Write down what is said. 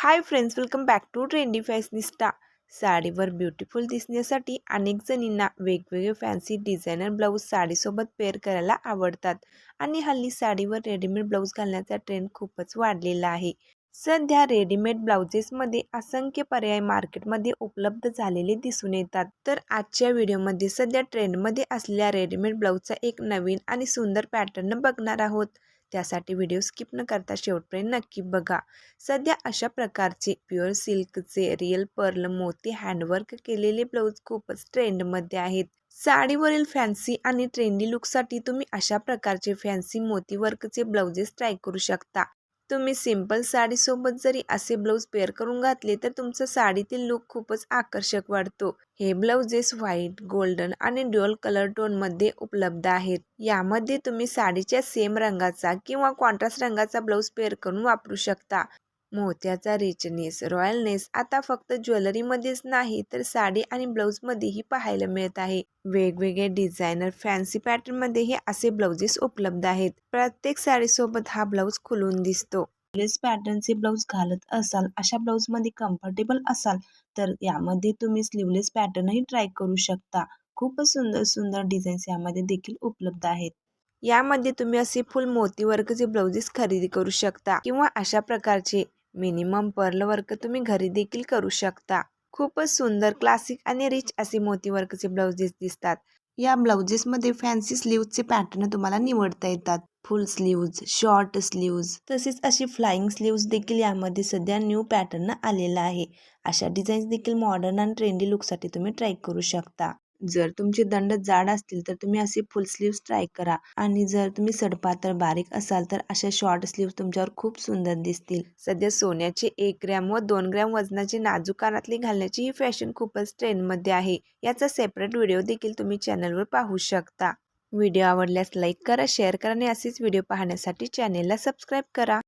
Hi friends welcome back to trendy fashionista साडीवर beautiful दिसण्यासाठी अनेक जणींना वेगवेगळे फॅन्सी डिझायनर ब्लाऊज साडीसोबत पेअर करायला आवडतात. आणि हल्ली साडीवर रेडीमेड ब्लाऊज घालण्याचा ट्रेंड खूपच वाढलेला आहे. सध्या रेडीमेड ब्लाउजेसमध्ये असंख्य पर्याय मार्केटमध्ये उपलब्ध झालेले दिसून येतात. तर आजच्या व्हिडिओमध्ये सध्या ट्रेंडमध्ये असलेल्या रेडीमेड ब्लाऊजचा एक नवीन आणि सुंदर पॅटर्न बघणार आहोत. त्यासाठी व्हिडिओ स्किप न करता शेवटपर्यंत नक्की बघा. सध्या अशा प्रकारचे प्युअर सिल्कचे रिअल पर्ल मोती हँडवर्क केलेले ब्लाऊज खूपच ट्रेंडमध्ये आहेत. साडीवरील फॅन्सी आणि ट्रेंडी लुकसाठी तुम्ही अशा प्रकारचे फॅन्सी मोती वर्कचे ब्लाउजेस ट्राय करू शकता. तुम्ही सिंपल साडीसोबत जरी असे ब्लाऊज पेअर करून घातले तर तुमचा साडीतील लुक खूपच आकर्षक वाटतो. हे ब्लाउजेस व्हाईट गोल्डन आणि ड्युअल कलर टोनमध्ये उपलब्ध आहेत. यामध्ये तुम्ही साडीच्या सेम रंगाचा किंवा कॉन्ट्रास्ट रंगाचा ब्लाऊज पेअर करून वापरू शकता. मोत्याचा रिचनेस रॉयलनेस आता फक्त ज्वेलरीमध्येच नाही तर साडी आणि ब्लाऊजमध्येही पाहायला मिळत आहे. वेगवेगळे डिझायनर फॅन्सी पॅटर्नमध्येही असे ब्लाउजेस उपलब्ध आहेत. प्रत्येक साडीसोबत हा ब्लाऊज खुलून दिसतो. लेस पॅटर्नचे ब्लाऊज घालत असाल अशा ब्लाऊजमध्ये कम्फर्टेबल असाल तर यामध्ये तुम्ही स्लीवलेस पॅटर्नही ट्राय करू शकता. खूपच सुंदर सुंदर डिझाईन्स यामध्ये देखील उपलब्ध आहेत. यामध्ये तुम्ही असे फुल मोती वर्कचे ब्लाउजेस खरेदी करू शकता किंवा अशा प्रकारचे मिनिमम पर्ल वर्क तुम्ही घरी देखील करू शकता. खूपच सुंदर क्लासिक आणि रिच असे मोती वर्कचे ब्लाउजेस दिसतात. या ब्लाउजेसमध्ये फॅन्सी स्लीव्जचे पॅटर्न तुम्हाला निवडता येतात. फुल स्लीव्ज शॉर्ट स्लीव्ज तसेच अशी फ्लाइंग स्लीव्ज देखील यामध्ये सध्या न्यू पॅटर्न आलेला आहे. अशा डिझाईन्स देखील मॉडर्न आणि ट्रेंडी लुकसाठी तुम्ही ट्राय करू शकता. जर तुमचे दंड जाड असतील तर तुम्ही असे फुल स्लीव्स ट्राय करा. आणि जर तुम्ही सडपातळ बारीक असाल तर अशा शॉर्ट स्लीव्स तुमच्यावर खूप सुंदर दिसतील. सध्या सोन्याचे एक ग्रॅम व दोन ग्रॅम वजनाचे नाजूक कानातली घालण्याची ही फॅशन खूपच ट्रेंडमध्ये आहे. याचा सेपरेट व्हिडिओ देखील तुम्ही चॅनलवर पाहू शकता. व्हिडिओ आवडल्यास लाईक करा शेअर करा आणि असेच व्हिडिओ पाहण्यासाठी चॅनेलला सबस्क्राईब करा.